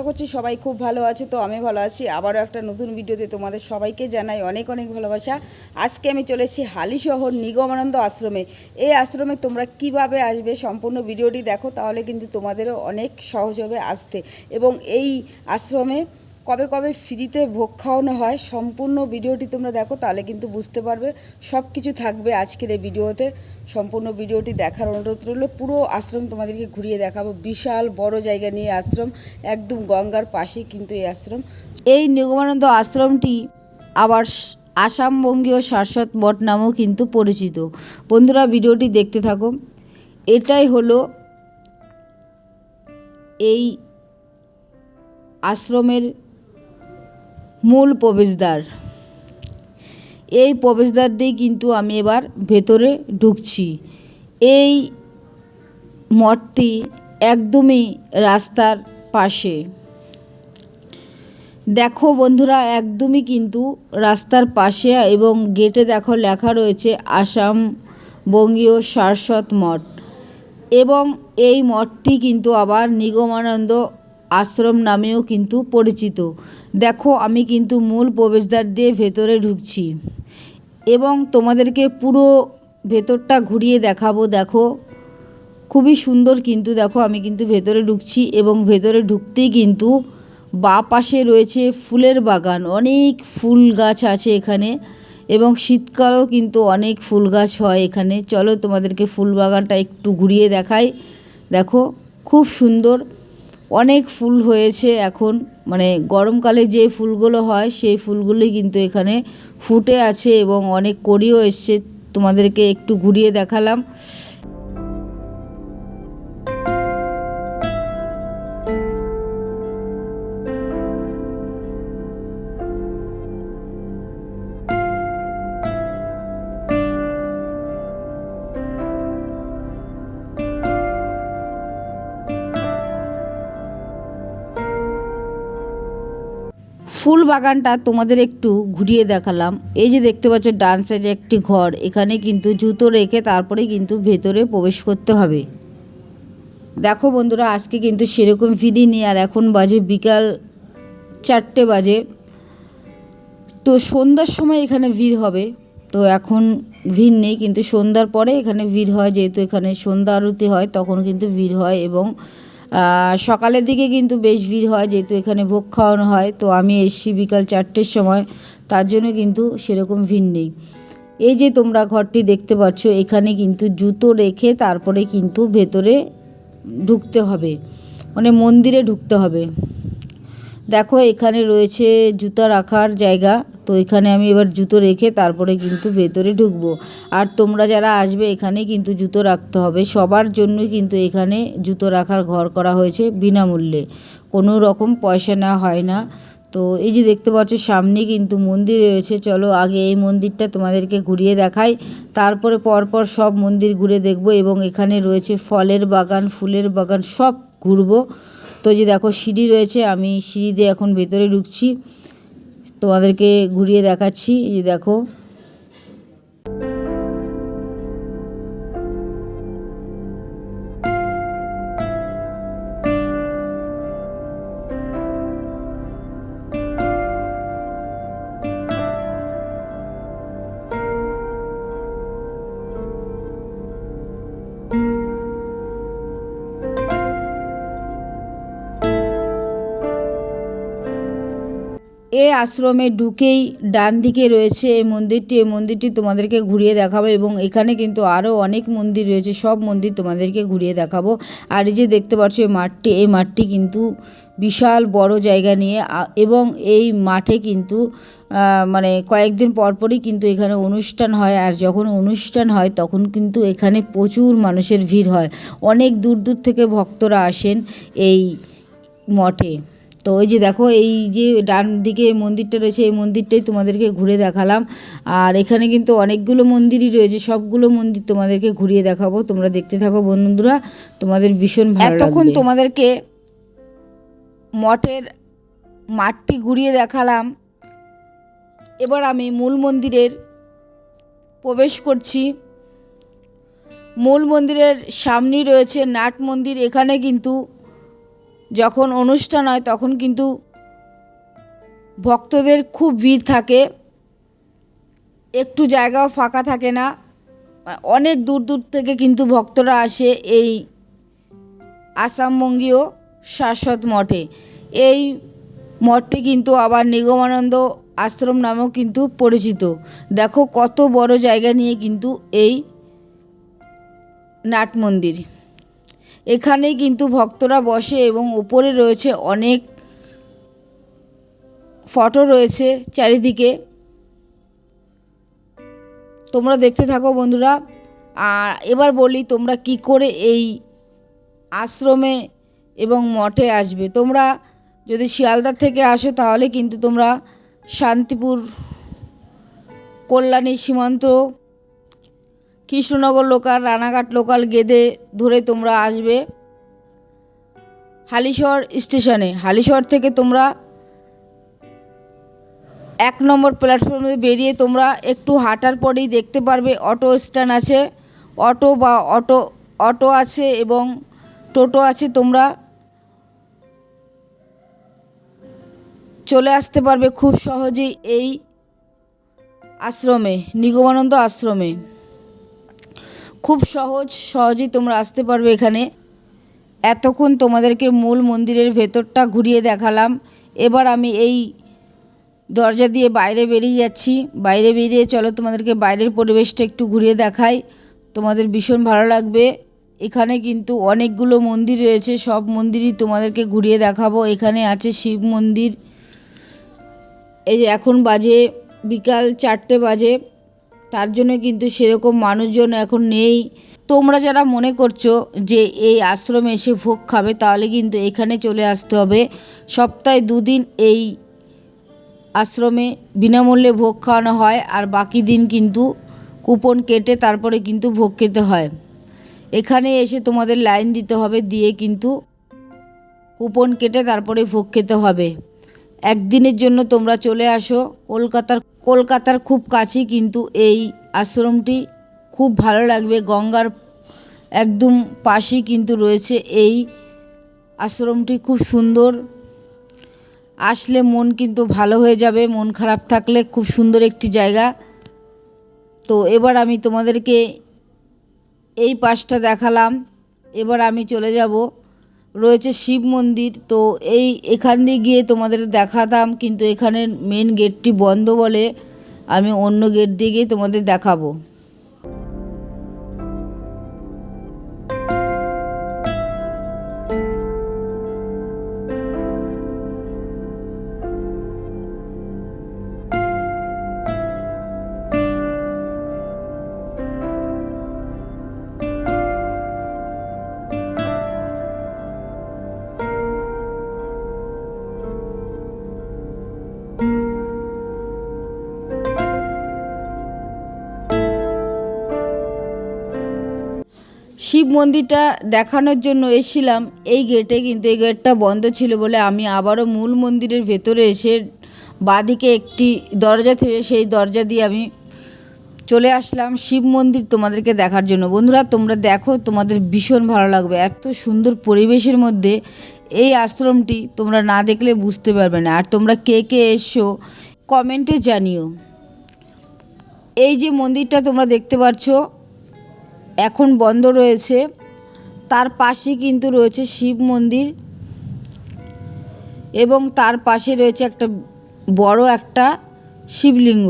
আশা করছি সবাই খুব ভালো আছে, তো আমি ভালো আছি। আবারও একটা নতুন ভিডিওতে তোমাদের সবাইকে জানাই অনেক অনেক ভালোবাসা। আজকে আমি চলে এসেছি হালিশহর নিগমানন্দ আশ্রমে। এই আশ্রমে তোমরা কীভাবে আসবে সম্পূর্ণ ভিডিওটি দেখো, তাহলে কিন্তু তোমাদেরও অনেক সহজ হবে আসতে। এবং এই আশ্রমে কবে কবে ফ্রিতে ভোগ খাওয়ানো হয়, সম্পূর্ণ ভিডিওটি তোমরা দেখো, তাহলে কিন্তু বুঝতে পারবে সব কিছু থাকবে আজকের এই ভিডিওতে। সম্পূর্ণ ভিডিওটি দেখার অনুরোধ রইল, পুরো আশ্রম তোমাদেরকে ঘুরিয়ে দেখাবো। বিশাল বড় জায়গা নিয়ে আশ্রম, একদম গঙ্গার পাশেই কিন্তু এই আশ্রম। এই নিগমানন্দ আশ্রমটি আবার আসাম বঙ্গীয় শাশ্বত মঠ নামেও কিন্তু পরিচিত। বন্ধুরা, ভিডিওটি দেখতে থাকো। এটাই হলো এই আশ্রমের মূল প্রবেশদ্বার। এই প্রবেশদ্বার দিয়ে কিন্তু আমি এবার ভেতরে ঢুকছি। এই মঠটি একদমই রাস্তার পাশে। দেখো বন্ধুরা, একদমই কিন্তু রাস্তার পাশে এবং গেটে দেখো লেখা রয়েছে আসাম বঙ্গীয় সারস্বত মঠ। এবং এই মঠটি কিন্তু আবার নিগমানন্দ আশ্রম নামেও কিন্তু পরিচিত। দেখো, আমি কিন্তু মূল প্রবেশদ্বার দিয়ে ভেতরে ঢুকছি। এবং তোমাদেরকে পুরো ভেতরটা ঘুরিয়ে দেখাবো, দেখো। খুবই সুন্দর কিন্তু, দেখো, আমি কিন্তু ভেতরে ঢুকছি এবং ভেতরে ঢুকতেই কিন্তু বা পাশে রয়েছে ফুলের বাগান। অনেক ফুল গাছ আছে এখানে এবং শীতকালেও কিন্তু অনেক ফুল গাছ হয় এখানে। চলো তোমাদেরকে ফুল বাগানটা একটু ঘুরিয়ে দেখাই। দেখো, খুব সুন্দর। অনেক ফুল হয়েছে এখন। মানে গরমকালে যে ফুলগুলো হয়, সেই ফুলগুলি কিন্তু এখানে ফুটে আছে এবং অনেক করিও এসছে। তোমাদেরকে একটু ঘুরিয়ে দেখালাম। বাগানটা তোমাদের একটু ঘুরিয়ে দেখালাম। এই যে দেখতে পাচ্ছ, ডান সাইডে একটি ঘর। এখানে কিন্তু জুতো রেখে তারপরে কিন্তু ভেতরে প্রবেশ করতে হবে। দেখো বন্ধুরা, আজকে কিন্তু সেরকম ফিদি নেই, আর এখন বাজে বিকাল চারটে বাজে। তো সন্ধ্যার সময় এখানে ভিড় হবে। তো এখন ভিড় নেই, কিন্তু সন্ধ্যার পরে এখানে ভিড় হয়। যেহেতু এখানে সন্ধ্যা আরতি হয়, তখন কিন্তু ভিড় হয় এবং সকালের দিকে কিন্তু বেশ ভিড় হয়, যেহেতু এখানে ভোগ খাওয়ানো হয়। তো আমি এসছি বিকাল চারটের সময়, তার জন্য কিন্তু সেরকম ভিড় নেই। এই যে তোমরা ঘরটি দেখতে পাচ্ছ, এখানে কিন্তু জুতো রেখে তারপরে কিন্তু ভেতরে ঢুকতে হবে। মানে মন্দিরে ঢুকতে হবে। দেখো, এখানে রয়েছে জুতা রাখার জায়গা। তো এখানে আমি এবার জুতো রেখে তারপরে কিন্তু ভেতরে ঢুকবো। আর তোমরা যারা আসবে এখানে কিন্তু জুতো রাখতে হবে। সবার জন্যই কিন্তু এখানে জুতো রাখার ঘর করা হয়েছে বিনামূল্যে। কোনো রকম পয়সা নেওয়া হয় না। তো এই যে দেখতে পাচ্ছ, সামনে কিন্তু মন্দির রয়েছে। চলো, আগে এই মন্দিরটা তোমাদেরকে ঘুরিয়ে দেখাই। তারপরে পরপর সব মন্দির ঘুরে দেখব এবং এখানে রয়েছে ফলের বাগান, ফুলের বাগান, সব ঘুরবো। তো যে দেখো সিঁড়ি রয়েছে, আমি সিঁড়ি দিয়ে এখন ভেতরে ঢুকছি। তোমাদেরকে ঘুরিয়ে দেখাচ্ছি। এই যে দেখো আশ্রমে ঢুকেই ডান দিকে রয়েছে এই মন্দিরটি। এই মন্দিরটি তোমাদেরকে ঘুরিয়ে দেখাবো এবং এখানে কিন্তু আরও অনেক মন্দির রয়েছে। সব মন্দির তোমাদেরকে ঘুরিয়ে দেখাবো। আর এই যে দেখতে পাচ্ছ এই মাঠটি এই মাঠটি কিন্তু বিশাল বড় জায়গা নিয়ে এবং এই মাঠে কিন্তু মানে কয়েকদিন পরপরই কিন্তু এখানে অনুষ্ঠান হয়। আর যখন অনুষ্ঠান হয়, তখন কিন্তু এখানে প্রচুর মানুষের ভিড় হয়। অনেক দূর দূর থেকে ভক্তরা আসেন এই মঠে। তো ওই যে দেখো, এই যে ডান দিকে মন্দিরটা রয়েছে, এই মন্দিরটাই তোমাদেরকে ঘুরে দেখালাম। আর এখানে কিন্তু অনেকগুলো মন্দিরই রয়েছে, সবগুলো মন্দির তোমাদেরকে ঘুরিয়ে দেখাবো। তোমরা দেখতে থাকো বন্ধুরা, তোমাদের ভীষণ ভালো এতক্ষণ তোমাদেরকে মঠের মাঠটি ঘুরিয়ে দেখালাম। এবার আমি মূল মন্দিরের প্রবেশ করছি। মূল মন্দিরের সামনেই রয়েছে নাট মন্দির, এখানে কিন্তু যখন অনুষ্ঠান হয়, তখন কিন্তু ভক্তদের খুব ভিড় থাকে। একটু জায়গাও ফাঁকা থাকে না। অনেক দূর দূর থেকে কিন্তু ভক্তরা আসে এই আসামবঙ্গীয় শাশ্বত মঠে। এই মঠটি কিন্তু আবার নিগমানন্দ আশ্রম নামেও কিন্তু পরিচিত। দেখো কত বড় জায়গা নিয়ে কিন্তু এই নাট মন্দির। এখানেই কিন্তু ভক্তরা বসে এবং উপরে রয়েছে অনেক ফটো রয়েছে চারিদিকে। তোমরা দেখতে থাকো বন্ধুরা। আর এবার বলি তোমরা কি করে এই আশ্রমে এবং মঠে আসবে। তোমরা যদি শিয়ালদার থেকে আসো তাহলে কিন্তু তোমরা শান্তিপুর, কল্যাণী, সীমান্ত কৃষ্ণনগর লোকাল, রানাঘাট লোকাল, গেদে ধরে তোমরা আসবে। হালিশহর স্টেশনে। হালিশহর থেকে তোমরা এক নম্বর প্ল্যাটফর্মে বেরিয়ে তোমরা একটু হাঁটার পরেই দেখতে পারবে অটো স্ট্যান্ড আছে। অটো বা অটো অটো আছে এবং টোটো আছে। তোমরা চলে আসতে পারবে খুব সহজেই এই আশ্রমে, নিগমানন্দ আশ্রমে। খুব সহজ, সহজেই তোমরা আসতে পারবে এখানে। এতক্ষণ তোমাদেরকে মূল মন্দিরের ভেতরটা ঘুরিয়ে দেখালাম। এবার আমি এই দরজা দিয়ে বাইরে বেরিয়ে যাচ্ছি। বাইরে বেরিয়ে চলো তোমাদেরকে বাইরের পরিবেশটা একটু ঘুরিয়ে দেখাই। তোমাদের ভীষণ ভালো লাগবে। এখানে কিন্তু অনেকগুলো মন্দির রয়েছে, সব মন্দিরই তোমাদেরকে ঘুরিয়ে দেখাবো। এখানে আছে শিব মন্দির। এই যে এখন বাজে বিকাল চারটে বাজে। তার জন্য কিন্তু সেরকম মানুষজন এখন নেই। তোমরা যারা মনে করছ যে এই আশ্রমে এসে ভোগ খাবে, তাহলে কিন্তু এখানে চলে আসতে হবে। সপ্তাহে দুদিন এই আশ্রমে বিনামূল্যে ভোগ খাওয়ানো হয়, আর বাকি দিন কিন্তু কুপন কেটে তারপরে কিন্তু ভোগ খেতে হয়। এখানে এসে তোমাদের লাইন দিতে হবে, দিয়ে কিন্তু কুপন কেটে তারপরে ভোগ খেতে হবে। একদিনের জন্য তোমরা চলে আসো, কলকাতার কলকাতার খুব কাছেই কিন্তু এই আশ্রমটি। খুব ভালো লাগবে, গঙ্গার একদম পাশেই কিন্তু রয়েছে এই আশ্রমটি, খুব সুন্দর। আসলে মন কিন্তু ভালো হয়ে যাবে, মন খারাপ থাকলে খুব সুন্দর একটি জায়গা। তো এবার আমি তোমাদেরকে এই পাশটা দেখালাম, এবার আমি চলে যাব রয়েছে শিব মন্দির, তো এই এখান দিয়ে গিয়ে তোমাদের দেখাতাম, কিন্তু এখানের মেন গেটটি বন্ধ বলে আমি অন্য গেট দিয়ে গিয়ে তোমাদের দেখাবো। মন্দিরটা দেখানোর জন্য এসেছিলাম, এই গেটে কিন্তু এই গেটটা বন্ধ ছিল বলে আমি আবারও মূল মন্দিরের ভেতরে এসে বাদিকে একটি দরজা থেকে সেই দরজা দিয়ে আমি চলে আসলাম। শিব মন্দির তোমাদেরকে দেখার জন্য। বন্ধুরা, তোমরা দেখো, তোমাদের ভীষণ ভালো লাগবে। এত সুন্দর পরিবেশের মধ্যে এই আশ্রমটি তোমরা না দেখলে বুঝতে পারবে না। আর তোমরা কে কে এসছো, কমেন্টে জানিও। এই যে মন্দিরটা তোমরা দেখতে পাচ্ছ এখন বন্ধ রয়েছে। তার পাশে কিন্তু রয়েছে শিব মন্দির এবং তার পাশে রয়েছে একটা বড় একটা শিবলিঙ্গ।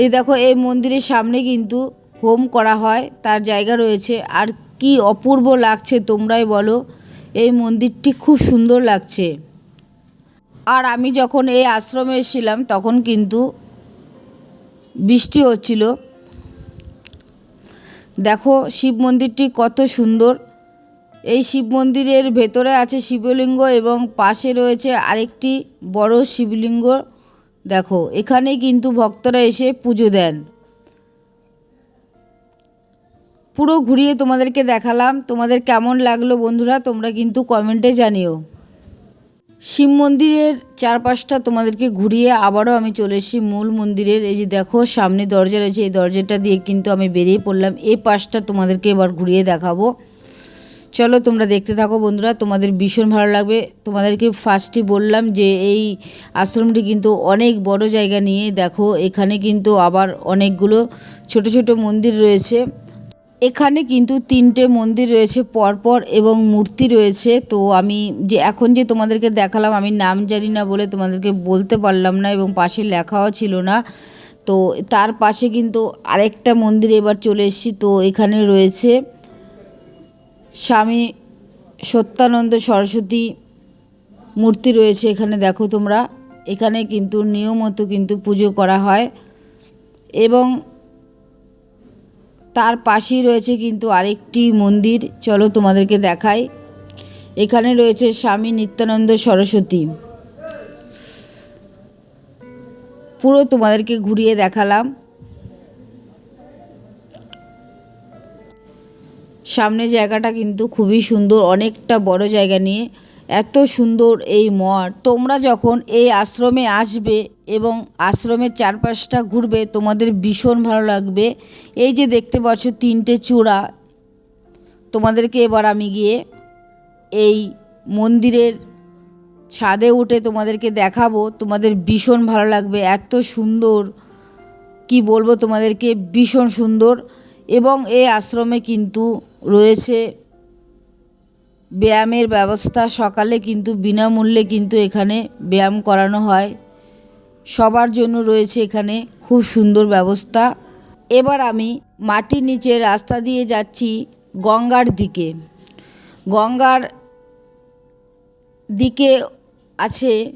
এই দেখো, এই মন্দিরের সামনে কিন্তু হোম করা হয়, তার জায়গা রয়েছে। আর কি অপূর্ব লাগছে তোমরাই বলো, এই মন্দিরটি খুব সুন্দর লাগছে। আর আমি যখন এই আশ্রমে এসেছিলাম, তখন কিন্তু বৃষ্টি হচ্ছিল। দেখো শিব মন্দিরটি কত সুন্দর। এই শিব মন্দিরের ভেতরে আছে শিবলিঙ্গ এবং পাশে রয়েছে আরেকটি বড় শিবলিঙ্গ। দেখো, এখানে কিন্তু ভক্তরা এসে পুজো দেন। পুরো ঘুরিয়ে তোমাদেরকে দেখালাম। তোমাদের কেমন লাগল বন্ধুরা, তোমরা কিন্তু কমেন্টে জানিও। শিব মন্দিরের চারপাশটা তোমাদেরকে ঘুরিয়ে আবারও আমি চলে এসেছি মূল মন্দিরের। এই যে দেখো, সামনে দরজা রয়েছে, এই দরজাটা দিয়ে কিন্তু আমি বেরিয়ে পড়লাম। এই পাশটা তোমাদেরকে এবার ঘুরিয়ে দেখাবো। চলো তোমরা দেখতে থাকো বন্ধুরা, তোমাদের ভীষণ ভালো লাগবে। তোমাদেরকে ফার্স্টই বললাম যে এই আশ্রমটি কিন্তু অনেক বড় জায়গা নিয়ে দেখো, এখানে কিন্তু আবার অনেকগুলো ছোট ছোট মন্দির রয়েছে। এখানে কিন্তু তিনটে মন্দির রয়েছে, পরপর এবং মূর্তি রয়েছে। তো আমি যে এখন যে তোমাদেরকে দেখালাম, আমি নাম জানি না বলে তোমাদেরকে বলতে পারলাম না এবং পাশে লেখাও ছিল না। তো তার পাশে কিন্তু আরেকটা মন্দির এবার চলে এসেছি। তো এখানে রয়েছে স্বামী সত্যানন্দ সরস্বতী মূর্তি রয়েছে এখানে, দেখো তোমরা। এখানে কিন্তু নিয়মত কিন্তু পুজো করা হয়। এবং তার পাশেই রয়েছে কিন্তু আরেকটি মন্দির। চলো তোমাদেরকে দেখাই। এখানে রয়েছে স্বামী নিত্যানন্দ সরস্বতী। পুরো তোমাদেরকে ঘুরিয়ে দেখালাম। সামনে জায়গাটা কিন্তু খুবই সুন্দর, অনেকটা বড় জায়গা নিয়ে। এত সুন্দর এই মঠ। তোমরা যখন এই আশ্রমে আসবে এবং আশ্রমের চারপাশটা ঘুরবে, তোমাদের ভীষণ ভালো লাগবে। এই যে দেখতে পাচ্ছ তিনটে চূড়া, তোমাদেরকে এবার আমি গিয়ে এই মন্দিরের ছাদে উঠে তোমাদেরকে দেখাবো। তোমাদের ভীষণ ভালো লাগবে, এত সুন্দর, কি বলব তোমাদেরকে, ভীষণ সুন্দর। এবং এই আশ্রমে কিন্তু রয়েছে ব্যায়ামের ব্যবস্থা সকালে কিন্তু বিনামূল্যে কিন্তু এখানে ব্যায়াম করানো হয়। সবার জন্য রয়েছে এখানে খুব সুন্দর ব্যবস্থা। এবার আমি মাটির নিচে রাস্তা দিয়ে যাচ্ছি গঙ্গার দিকে। গঙ্গার দিকে আছে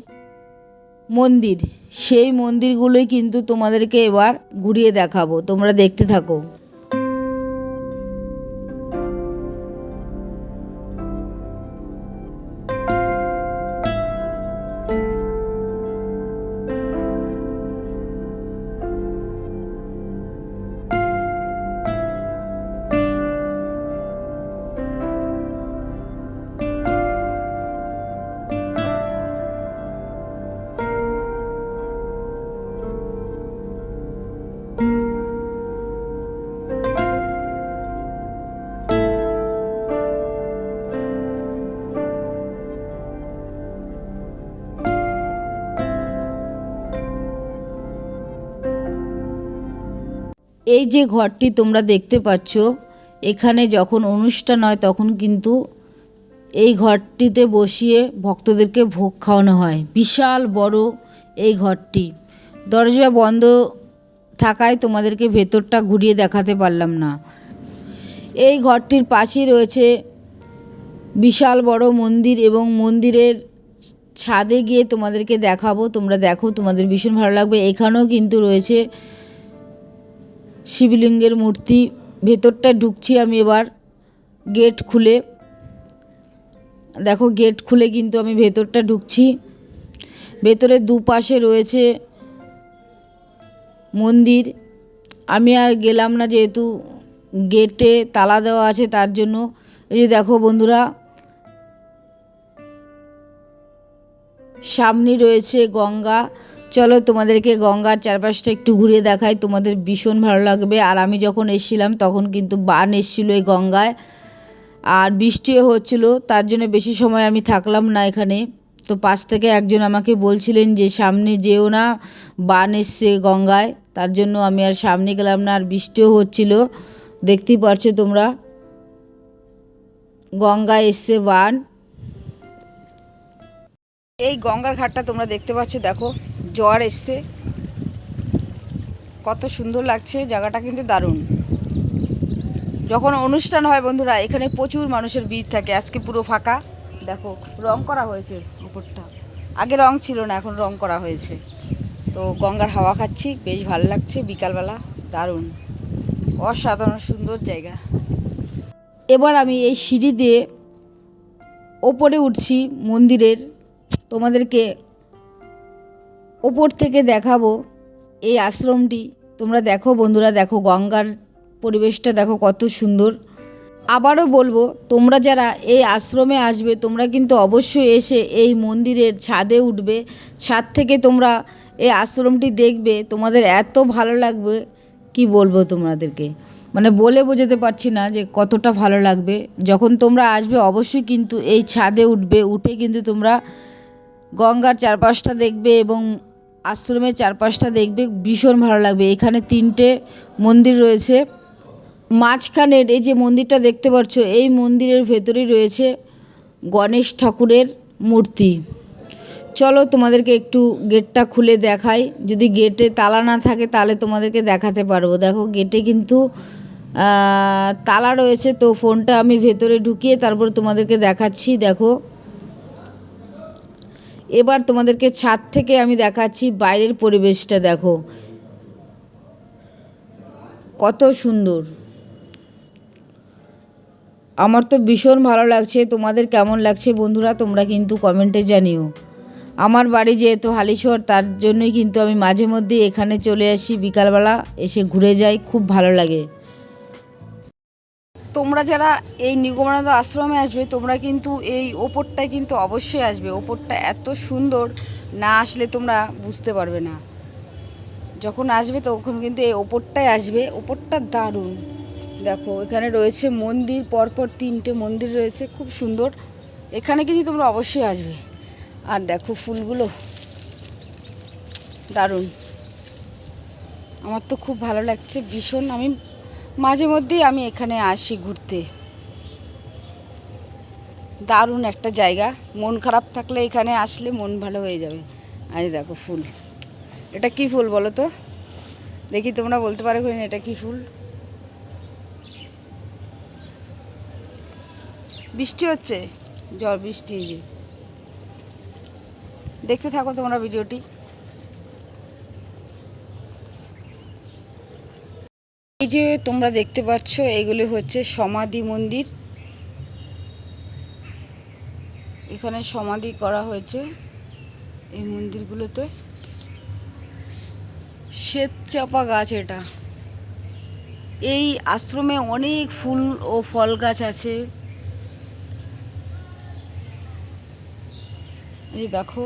মন্দির। সেই মন্দিরগুলোই কিন্তু তোমাদেরকে এবার ঘুরিয়ে দেখাবো। তোমরা দেখতে থাকো। এই যে ঘরটি তোমরা দেখতে পাচ্ছ, এখানে যখন অনুষ্ঠান হয় তখন কিন্তু এই ঘরটিতে বসিয়ে ভক্তদেরকে ভোগ খাওয়ানো হয়। বিশাল বড় এই ঘরটি। দরজা বন্ধ থাকায় তোমাদেরকে ভেতরটা ঘুরিয়ে দেখাতে পারলাম না। এই ঘরটির পাশেই রয়েছে বিশাল বড় মন্দির এবং মন্দিরের ছাদে গিয়ে তোমাদেরকে দেখাবো। তোমরা দেখো, তোমাদের ভীষণ ভালো লাগবে। এখানেও কিন্তু রয়েছে শিবলিঙ্গের মূর্তি ভেতরটা ঢুকছি আমি এবার, গেট খুলে। দেখো, গেট খুলে কিন্তু আমি ভেতরটা ঢুকছি। ভেতরে দুপাশে রয়েছে মন্দির। আমি আর গেলাম না যেহেতু গেটে তালা দেওয়া আছে, তার জন্য। এই যে দেখো বন্ধুরা, সামনে রয়েছে গঙ্গা। চলো তোমাদেরকে গঙ্গার চারপাশটা একটু ঘুরে দেখাই। তোমাদের ভীষণ ভালো লাগবে। আর আমি যখন এসেছিলাম, তখন কিন্তু বান এসেছিল এই গঙ্গায়। আর বৃষ্টিও হচ্ছিল, তার জন্য বেশি সময় আমি থাকলাম না এখানে। তো পাশ থেকে একজন আমাকে বলছিলেন যে, সামনে যেও না, বান এসছে গঙ্গায়। তার জন্য আমি আর সামনে গেলাম না, আর বৃষ্টিও হচ্ছিল। দেখতেই পারছ তোমরা? গঙ্গায় এসছে বান। এই গঙ্গার ঘাটটা তোমরা দেখতে পাচ্ছ, দেখো। জোয়ার এসছে। কত সুন্দর লাগছে, জায়গাটা কিন্তু দারুণ। যখন অনুষ্ঠান হয় বন্ধুরা, এখানে প্রচুর মানুষের ভিড় থাকে, আজকে পুরো ফাঁকা। দেখো, রং করা হয়েছে উপরটা। আগে রং ছিল না, এখন রং করা হয়েছে। তো গঙ্গার হাওয়া খাচ্ছি, বেশ ভালো লাগছে, বিকালবেলা, দারুণ। অসাধারণ, সুন্দর জায়গা। এবার আমি এই সিঁড়ি দিয়ে ওপরে উঠছি মন্দিরের। তোমাদেরকে ওপর থেকে দেখাবো এই আশ্রমটি। তোমরা দেখো বন্ধুরা, দেখো গঙ্গার পরিবেশটা, দেখো কত সুন্দর। আবারও বলব, তোমরা যারা এই আশ্রমে আসবে, তোমরা কিন্তু অবশ্যই এসে এই মন্দিরের ছাদে উঠবে। ছাদ থেকে তোমরা এই আশ্রমটি দেখবে। তোমাদের এত ভালো লাগবে, কি বলব তোমাদেরকে? মানে বলে বোঝাতে পারছি না যে কতটা ভালো লাগবে। যখন তোমরা আসবে, অবশ্যই কিন্তু এই ছাদে উঠবে। উঠে কিন্তু তোমরা গঙ্গার চারপাশটা দেখবে এবং আশ্রমের চারপাশটা দেখবে, ভীষণ ভালো লাগবে। এখানে তিনটে মন্দির রয়েছে। মাঝখানের এই যে মন্দিরটা দেখতে পাচ্ছ, এই মন্দিরের ভেতরেই রয়েছে গণেশ ঠাকুরের মূর্তি। চলো তোমাদেরকে একটু গেটটা খুলে দেখাই। যদি গেটে তালা না থাকে, তাহলে তোমাদেরকে দেখাতে পারব। দেখো, গেটে কিন্তু তালা রয়েছে, তো ফোনটা আমি ভেতরে ঢুকিয়ে তারপর তোমাদেরকে দেখাচ্ছি। দেখো এবার তোমাদেরকে ছাদ থেকে আমি দেখাচ্ছি বাইরের পরিবেশটা দেখো। কত সুন্দর। আমার তো ভীষণ ভালো লাগছে, তোমাদের কেমন লাগছে বন্ধুরা তোমরা কিন্তু কমেন্টে জানিও। আমার বাড়ি যেহেতু হালিশহর, তার জন্যই কিন্তু আমি মাঝে মধ্যে এখানে চলে আসি, বিকালবেলা এসে ঘুরে যাই, খুব ভালো লাগে। তোমরা যারা এই নিগমানন্দ আশ্রমে আসবে, তোমরা কিন্তু এই ওপরটায় কিন্তু অবশ্যই আসবে। ওপরটা এত সুন্দর, না আসলে তোমরা বুঝতে পারবে না। যখন আসবে তখন কিন্তু এই ওপরটায় আসবে। ওপরটা দারুণ। দেখো, এখানে রয়েছে মন্দির, পরপর তিনটে মন্দির রয়েছে, খুব সুন্দর। এখানে কিন্তু তোমরা অবশ্যই আসবে। আর দেখো ফুলগুলো, দারুণ। আমার তো খুব ভালো লাগছে, ভীষণ। আমি মাঝে মধ্যেই আমি এখানে আসি ঘুরতে। দারুণ একটা জায়গা। মন খারাপ থাকলে এখানে আসলে মন ভালো হয়ে যাবে। আজ দেখো ফুল। এটা কি ফুল বলো তো? দেখি তোমরা বলতে পারো কিনা এটা কি ফুল? বৃষ্টি হচ্ছে? জল বৃষ্টি দেখতে থাকো তোমরা ভিডিওটি। এই যে তোমরা দেখতে পাচ্ছ, এগুলি হচ্ছে সমাধি মন্দির। এখানে সমাধি করা হয়েছে এই মন্দিরগুলোতে। শ্বেত চাপা গাছ এটা। এই আশ্রমে অনেক ফুল ও ফল গাছ আছে। এই দেখো।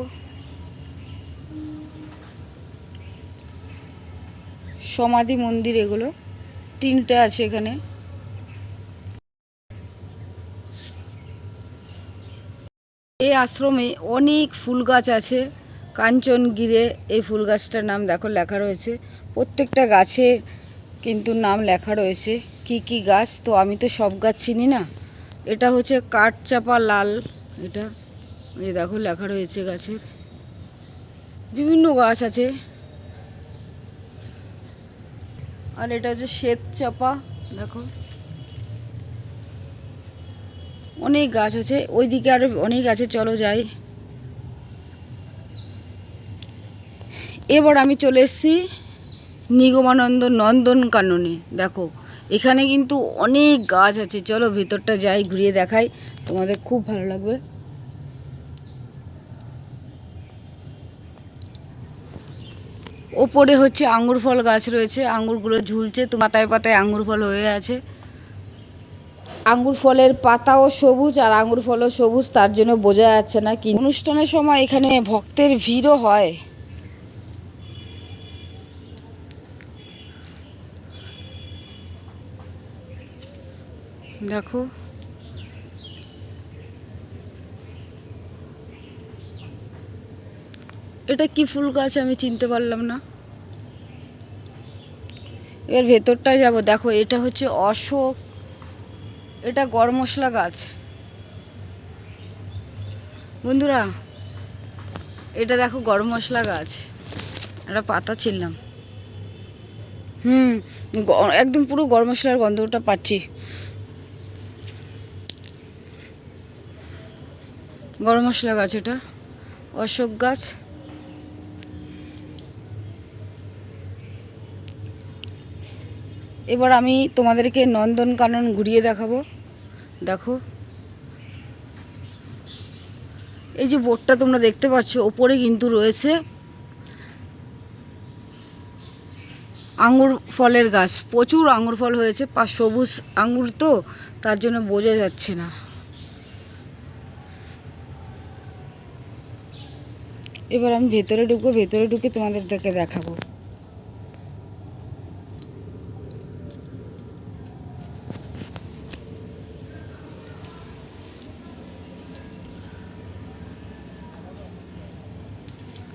সমাধি মন্দির এগুলো। তিনটে আছে এখানে। এই আশ্রমে অনেক ফুল গাছ আছে, কাঞ্চনগিরে এই ফুল গাছটার নাম দেখো লেখা রয়েছে। প্রত্যেকটা গাছে কিন্তু নাম লেখা রয়েছে কি কি গাছ, তো আমি তো সব গাছ চিনি না। এটা হচ্ছে কাঠচাপা লাল, এটা এই দেখো লেখা রয়েছে গাছের। বিভিন্ন গাছ আছে। আর এটা হচ্ছে শ্বেত চাপা, দেখো। অনেক গাছ আছে, ওইদিকে আরও অনেক আছে, চলো যাই। এবার আমি চলে এসেছি নিগমানন্দ নন্দন কাননে দেখো। এখানে কিন্তু অনেক গাছ আছে, চলো ভেতরটা যাই, ঘুরিয়ে দেখাই, তোমাদের খুব ভালো লাগবে। ওপরে হচ্ছে আঙ্গুর ফল গাছ রয়েছে, আঙ্গুরগুলো ঝুলছে, তো পাতায় পাতায় আঙ্গুর ফল হয়ে আছে। আঙ্গুর ফলের পাতাও সবুজ, আর আঙ্গুর ফলও সবুজ, তার জন্য বোঝা যাচ্ছে না কি। অনুষ্ঠানের সময় এখানে ভক্তের ভিড়ও হয়। দেখো। এটা কি ফুল গাছ আমি চিনতে পারলাম না। এবার ভেতরটায় যাব। দেখো, এটা হচ্ছে অশোক, এটা গরম মশলা গাছ। বন্ধুরা, এটা দেখো গরম মশলা গাছ। একটা পাতা ছিললাম। হুম একদম পুরো গরম মশলার গন্ধটা পাচ্ছি। গরম মশলা গাছ এটা। অশোক গাছ। এবার আমি তোমাদেরকে নন্দনকানন ঘুরিয়ে দেখাবো। দেখো। এই যে বোর্ডটা তোমরা দেখতে পাচ্ছ, ওপরে কিন্তু রয়েছে আঙুর ফলের গাছ। প্রচুর আঙ্গুর ফল হয়েছে, পা সবুজ আঙ্গুর তো, তার জন্য বোঝা যাচ্ছে না। এবার আমি ভেতরে ঢুকবো, ভেতরে ঢুকে তোমাদেরকে দেখাবো।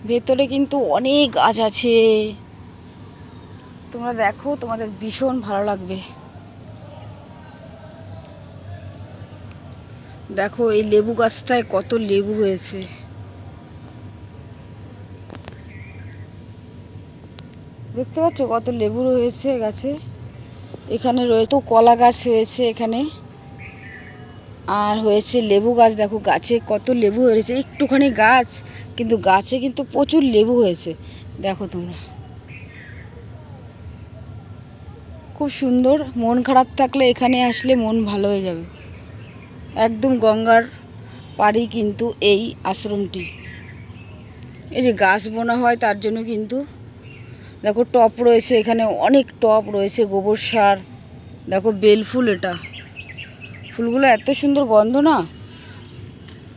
ভেতরে কিন্তু অনেক গাছ আছে। তোমরা দেখো, তোমাদের ভীষণ ভালো লাগবে। দেখো, এই লেবু গাছটায় কত লেবু হয়েছে। দেখতে পাচ্ছ কত লেবু রয়েছে গাছে? এখানে রয়েছে কলা গাছ হয়েছে এখানে। আর হয়েছে লেবু গাছ, দেখো গাছে কত লেবু হয়েছে, একটুখানি গাছ, কিন্তু গাছে কিন্তু প্রচুর লেবু হয়েছে, দেখো তোমরা। খুব সুন্দর, মন খারাপ থাকলে এখানে আসলে মন ভালো হয়ে যাবে। একদম গঙ্গার পাড়ি কিন্তু এই আশ্রমটি। এই যে গাছ বোনা হয়, তার জন্য কিন্তু, দেখো টপ রয়েছে এখানে, অনেক টপ রয়েছে, গোবর সার, দেখো বেলফুল এটা। ফুলগুলো এত সুন্দর গন্ধ না?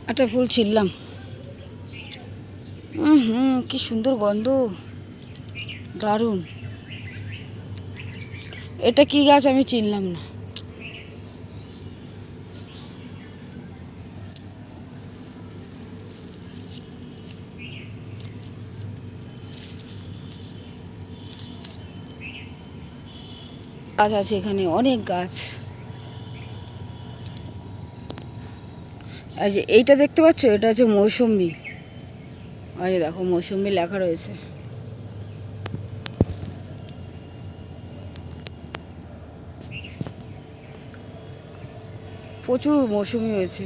একটা ফুল ছিললাম হুম, কি সুন্দর গন্ধ। দারুণ। এটা কি গাছ আমি চিনলাম না। গাছ আছে এখানে, অনেক গাছ। আর যে এইটা দেখতে পাচ্ছ? এটা হচ্ছে মৌসুম্বি। আর দেখো, মৌসুম্বি লেখা রয়েছে। প্রচুর মৌসুমি হয়েছে।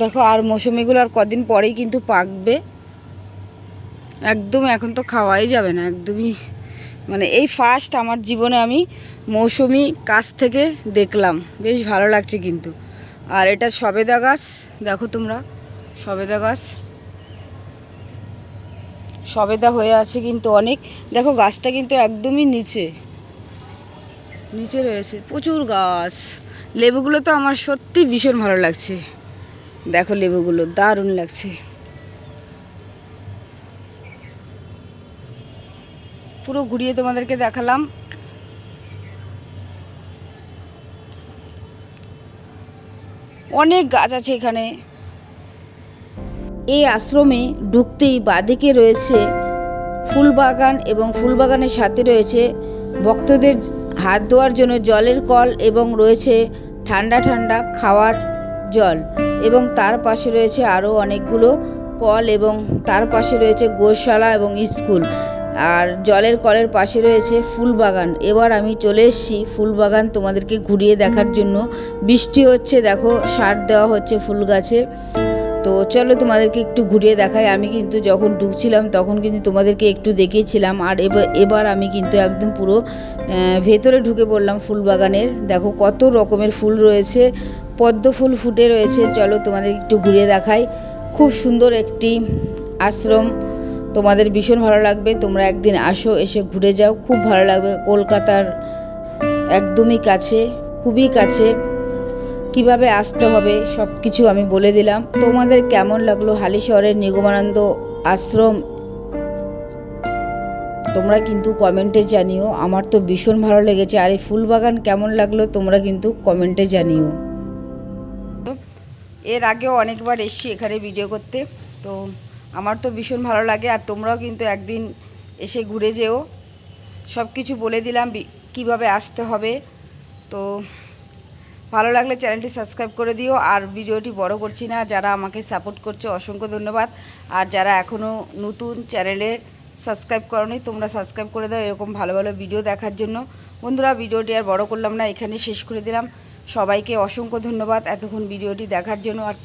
দেখো, আর মৌসুমিগুলো আর কদিন পরেই কিন্তু পাকবে। একদম এখন তো খাওয়াই যাবে না, একদমই। মানে এই ফার্স্ট আমার জীবনে আমি মৌসুমি কাছ থেকে দেখলাম, বেশ ভালো লাগছে কিন্তু। আর এটা সবেদা গাছ, দেখো তোমরা, সবেদা গাছ। সবেদা হয়ে আছে কিন্তু অনেক। দেখো গাছটা কিন্তু একদমই নিচে। নিচে রয়েছে, প্রচুর গাছ। লেবুগুলো তো আমার সত্যি ভীষণ ভালো লাগছে। দেখো লেবুগুলো, দারুণ লাগছে। পুরো ঘুরিয়ে তোমাদেরকে দেখালাম। অনেক গাছ আছে এখানে। এই আশ্রমে ঢুকতেই বাদিকে রয়েছে ফুল বাগান এবং ফুল বাগানের সাথে রয়েছে ভক্তদের হাত ধোয়ার জন্য জলের কল এবং রয়েছে ঠান্ডা ঠান্ডা খাওয়ার জল এবং তার পাশে রয়েছে আরও অনেকগুলো কল এবং তার পাশে রয়েছে গোশালা এবং স্কুল। আর জলের কলের পাশে রয়েছে ফুল বাগান এবার আমি চলে এসেছি ফুল বাগান তোমাদেরকে ঘুরিয়ে দেখার জন্য। বৃষ্টি হচ্ছে, দেখো, সার দেওয়া হচ্ছে ফুল গাছে তো চলো তোমাদেরকে একটু ঘুরিয়ে দেখাই। আমি কিন্তু যখন ঢুকছিলাম, তখন কিন্তু তোমাদেরকে একটু দেখিয়েছিলাম। আর এবার এবার আমি কিন্তু একদম পুরো ভেতরে ঢুকে পড়লাম ফুল বাগানের দেখো, কত রকমের ফুল রয়েছে, পদ্ম ফুল ফুটে রয়েছে। চলো তোমাদের একটু ঘুরিয়ে দেখাই। খুব সুন্দর একটি আশ্রম। তোমাদের ভীষণ ভালো লাগবে। তোমরা একদিন আসো, এসে ঘুরে যাও। খুব ভালো লাগবে কলকাতার একদমই কাছে, খুবই কাছে। কীভাবে আসতে হবে সব কিছু আমি বলে দিলাম। তোমাদের কেমন লাগল হালিশহরের নিগমানন্দ আশ্রম? তোমরা কিন্তু কমেন্টে জানিও। আমার তো ভীষণ ভালো লেগেছে। আর এই ফুল বাগান কেমন লাগল তোমরা কিন্তু কমেন্টে জানিও। এর আগেও অনেকবার এসছি এখানে ভিডিও করতে। তো আমার তো ভীষণ ভালো লাগে আর তোমরাও কিন্তু একদিন এসে ঘুরে যেও। সব কিছু বলে দিলাম কীভাবে আসতে হবে। তো ভালো লাগলে চ্যানেলটি সাবস্ক্রাইব করে দিও আর ভিডিওটি বড় করছি না, যারা আমাকে সাপোর্ট করছে অসংখ্য ধন্যবাদ। আর যারা এখনও নতুন চ্যানেলে সাবস্ক্রাইব করনি, তোমরা সাবস্ক্রাইব করে দাও এরকম ভালো ভালো ভিডিও দেখার জন্য। বন্ধুরা, ভিডিওটি আর বড় করলাম না এখানে শেষ করে দিলাম। সবাইকে অসংখ্য ধন্যবাদ এতক্ষণ ভিডিওটি দেখার জন্য আর